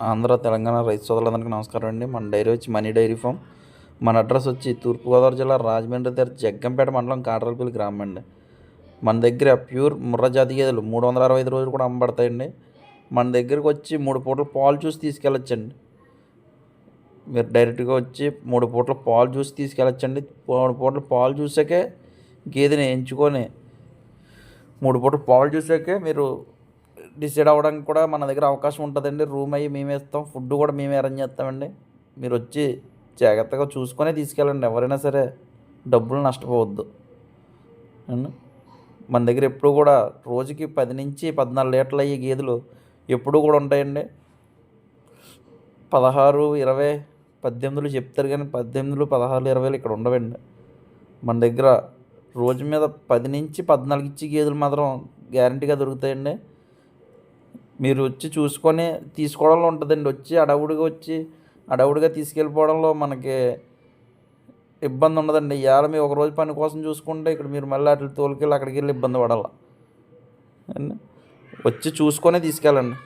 ఆంధ్ర తెలంగాణ రైతు సోదరులందరికీ నమస్కారం అండి. మన డైరీ వచ్చి మనీ డైరీ ఫామ్. మన అడ్రస్ వచ్చి తూర్పుగోదావరి జిల్లా రాజమండ్రి దగ్గర జగ్గంపేట మండలం కాటరపల్లి గ్రామం అండి. మన దగ్గర ప్యూర్ ముర్ర జాతి గేదెలు మూడు వందల అరవై ఐదు రోజులు కూడా అమ్మబడతాయండి. మన దగ్గరకు వచ్చి మూడు పూటలు పాలు చూసి తీసుకెళ్ళొచ్చండి. మీరు డైరెక్ట్గా వచ్చి మూడు పూటలు పాలు చూసి తీసుకెళ్ళొచ్చండి. మూడు పూటలు పాలు చూసాకే గేదెని ఎంచుకొని మూడు పూటలు పాలు చూసాకే మీరు డిసైడ్ అవ్వడానికి కూడా మన దగ్గర అవకాశం ఉంటుందండి. రూమ్ అయ్యి మేమే ఇస్తాం. ఫుడ్ కూడా మేమే అరేంజ్ చేస్తామండి. మీరు వచ్చి జాగ్రత్తగా చూసుకొని తీసుకెళ్ళండి. ఎవరైనా సరే డబ్బులు నష్టపోవద్దు. మన దగ్గర ఎప్పుడు కూడా రోజుకి పది నుంచి పద్నాలుగు లీటర్లు అయ్యే గేదెలు ఎప్పుడూ కూడా ఉంటాయండి. పదహారు ఇరవై పద్దెనిమిదిలు చెప్తారు కానీ పద్దెనిమిదిలు పదహారులు ఇరవైలు ఇక్కడ ఉండవండి. మన దగ్గర రోజు మీద పది నుంచి పద్నాలుగు ఇచ్చి గేదెలు మాత్రం గ్యారంటీగా దొరుకుతాయండి. మీరు వచ్చి చూసుకొని తీసుకోవడంలో ఉంటుందండి. వచ్చి అడవుడిగా వచ్చి అడవుడిగా తీసుకెళ్ళిపోవడంలో మనకి ఇబ్బంది ఉండదండి. ఇవాళ మీ ఒక రోజు పని కోసం చూసుకుంటే ఇక్కడ మీరు మళ్ళీ అట్లా తోలుకెళ్ళి అక్కడికి వెళ్ళి ఇబ్బంది పడాలి. వచ్చి చూసుకొనే తీసుకెళ్ళండి.